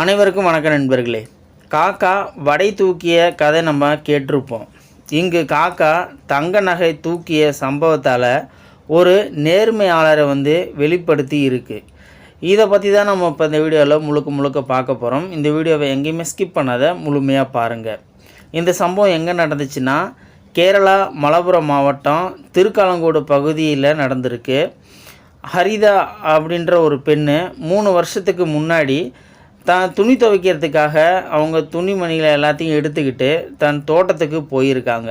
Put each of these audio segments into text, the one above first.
அனைவருக்கும் வணக்கம் நண்பர்களே. காக்கா வடை தூக்கிய கதை நம்ம கேட்டிருப்போம். இங்கு காக்கா தங்க நகை தூக்கிய சம்பவத்தால் ஒரு நேர்மையாளரை வந்து வெளிப்படுத்தி இருக்குது இதை பற்றி தான் நம்ம இப்போ இந்த வீடியோவில் முழுக்க முழுக்க பார்க்க போகிறோம் இந்த வீடியோவை எங்கேயுமே ஸ்கிப் பண்ணாத முழுமையாக பாருங்கள் இந்த சம்பவம் எங்கே நடந்துச்சுன்னா கேரளா மலப்புரம் மாவட்டம் திருக்காலங்கோடு பகுதியில் நடந்திருக்கு. ஹரிதா அப்படின்ற ஒரு பெண்ணு மூணு வருஷத்துக்கு முன்னாடி தான் துணி துவைக்கிறதுக்காக அவங்க துணிமணிகளை எல்லாத்தையும் எடுத்துக்கிட்டு தன் தோட்டத்துக்கு போயிருக்காங்க.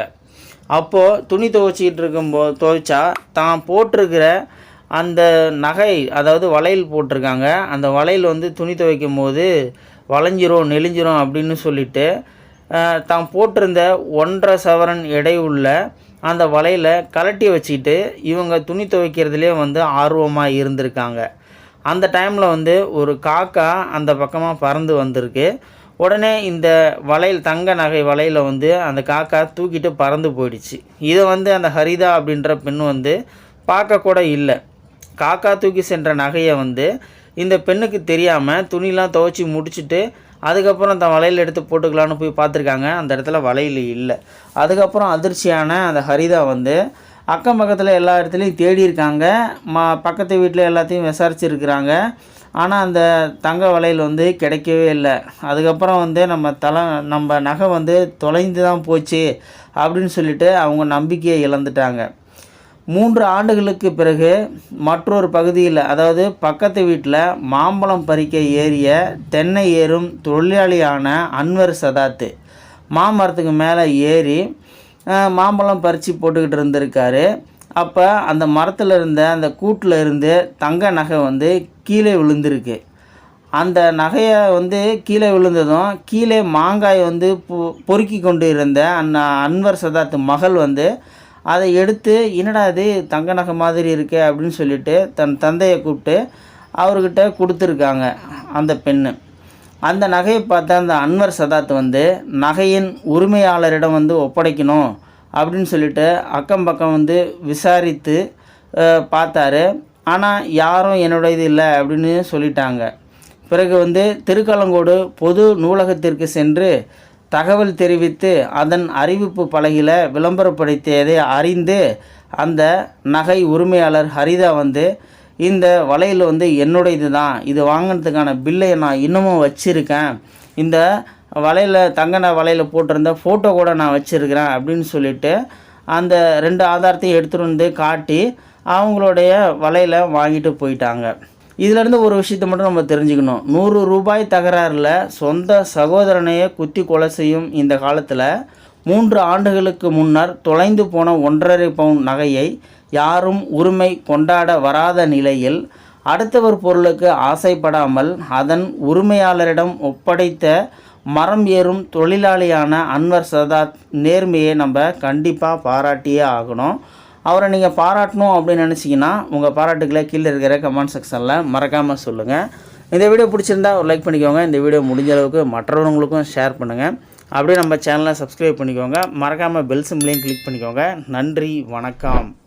அப்போது துணி துவைச்சிக்கிட்டு இருக்கும்போ துவைச்சா தான் போட்டிருக்கிற அந்த நகை அதாவது வளையல் போட்டிருக்காங்க. அந்த வளையல் வந்து துணி துவைக்கும் போது வளைஞ்சிரும் நெளிஞ்சிரும் அப்படின்னு சொல்லிட்டு தான் போட்டிருந்த ஒன்றரை சவரன் எடை உள்ள அந்த வலையில் கலட்டி வச்சுட்டு இவங்க துணி துவைக்கிறதுலே வந்து ஆர்வமாக இருந்திருக்காங்க. அந்த டைமில் வந்து ஒரு காக்கா அந்த பக்கமாக பறந்து வந்திருக்கு. உடனே இந்த வளையல் தங்க நகை வலையில் வந்து அந்த காக்கா தூக்கிட்டு பறந்து போயிடுச்சு. இதை வந்து அந்த ஹரிதா அப்படின்ற பெண் வந்து பார்க்கக்கூட இல்லை. காக்கா தூக்கி சென்ற நகையை வந்து இந்த பெண்ணுக்கு தெரியாமல் துணிலாம் துவைச்சி முடிச்சுட்டு அதுக்கப்புறம் அந்த வலையில் எடுத்து போட்டுக்கலான்னு போய் பார்த்துருக்காங்க. அந்த இடத்துல வலையில் இல்லை. அதுக்கப்புறம் அதிர்ச்சியான அந்த ஹரிதா வந்து அக்கம் பக்கத்தில் எல்லா இடத்துலையும் தேடி இருக்காங்க. மா பக்கத்து வீட்டில் எல்லாத்தையும் விசாரிச்சிருக்கிறாங்க. ஆனால் அந்த தங்க வளையல் வந்து கிடைக்கவே இல்லை. அதுக்கப்புறம் வந்து நம்ம தலை நம்ம நகை வந்து தொலைந்து தான் போச்சு அப்படின்னு சொல்லிட்டு அவங்க நம்பிக்கையை இழந்துட்டாங்க. மூன்று ஆண்டுகளுக்கு பிறகு மற்றொரு பகுதியில் அதாவது பக்கத்து வீட்டில் மாம்பழம் பறிக்க ஏறிய தென்னை ஏறும் தொழிலாளியான அன்வர் சதாத்து மாமரத்துக்கு மேலே ஏறி மாம்பழம் பறித்து போட்டுக்கிட்டு இருந்திருக்காரு. அப்போ அந்த மரத்தில் இருந்த அந்த கூட்டில் இருந்து தங்க நகை வந்து கீழே விழுந்திருக்கு. அந்த நகையை வந்து கீழே விழுந்ததும் கீழே மாங்காய் வந்து பொ பொறுக்கி கொண்டு இருந்த அந்த அன்வர் சதாத் மகள் வந்து அதை எடுத்து என்னடா இது தங்க நகை மாதிரி இருக்கே அப்படின்னு சொல்லிட்டு தன் தந்தையை கூப்பிட்டு அவர்கிட்ட கொடுத்துருக்காங்க அந்த பெண்ணு. அந்த நகையை பார்த்த அந்த அன்வர் சதாத் வந்து நகையின் உரிமையாளரிடம் வந்து ஒப்படைக்கணும் அப்படின்னு சொல்லிட்டு அக்கம் பக்கம் வந்து விசாரித்து பார்த்தாரு. ஆனால் யாரும் என்னோட இது இல்லை அப்படின்னு சொல்லிட்டாங்க. பிறகு வந்து திருக்கலங்கோடு பொது நூலகத்திற்கு சென்று தகவல் தெரிவித்து அதன் அறிவிப்பு பலகையில் விளம்பரப்படுத்தியதை அறிந்து அந்த நகை உரிமையாளர் ஹரிதா வந்து இந்த வளையல் வந்து என்னுடையது தான் இது வாங்கினதுக்கான பில்லை நான் இன்னமும் வச்சுருக்கேன். இந்த வலையில் தங்க வலையில் போட்டிருந்த ஃபோட்டோ கூட நான் வச்சுருக்கிறேன் அப்படின்னு சொல்லிட்டு அந்த ரெண்டு ஆதாரத்தையும் எடுத்துகிட்டு வந்து காட்டி அவங்களுடைய வலையில் வாங்கிட்டு போயிட்டாங்க. இதிலேருந்து ஒரு விஷயத்தை மட்டும் நம்ம தெரிஞ்சுக்கணும். நூறு ரூபாய் தகராறில் சொந்த சகோதரனையே குத்தி கொலை செய்யும் இந்த காலத்தில் மூன்று ஆண்டுகளுக்கு முன்னர் தொலைந்து போன ஒன்றரை பவுன் நகையை யாரும் உரிமை கொண்டாட வராத நிலையில் அடுத்தவர் பொருளுக்கு ஆசைப்படாமல் அதன் உரிமையாளரிடம் ஒப்படைத்த மரம் ஏறும் தொழிலாளியான அன்வர் சதாத் நேர்மையை நம்ம கண்டிப்பாக பாராட்டியே ஆகணும். அவரை நீங்கள் பாராட்டணும் அப்படின்னு நினச்சிங்கன்னா உங்கள் பாராட்டுக்களை கீழே இருக்கிற கமெண்ட் செக்ஷனில் மறக்காமல் சொல்லுங்கள் இந்த வீடியோ பிடிச்சிருந்தா ஒரு லைக் பண்ணிக்கோங்க. இந்த வீடியோ முடிஞ்ச அளவுக்கு மற்றவங்களுக்கும் ஷேர் பண்ணுங்கள் அப்படியே நம்ம சேனலை சப்ஸ்கிரைப் பண்ணிக்கோங்க. மறக்காமல் பெல் சிம்லையும் கிளிக் பண்ணிக்கோங்க. நன்றி வணக்கம்.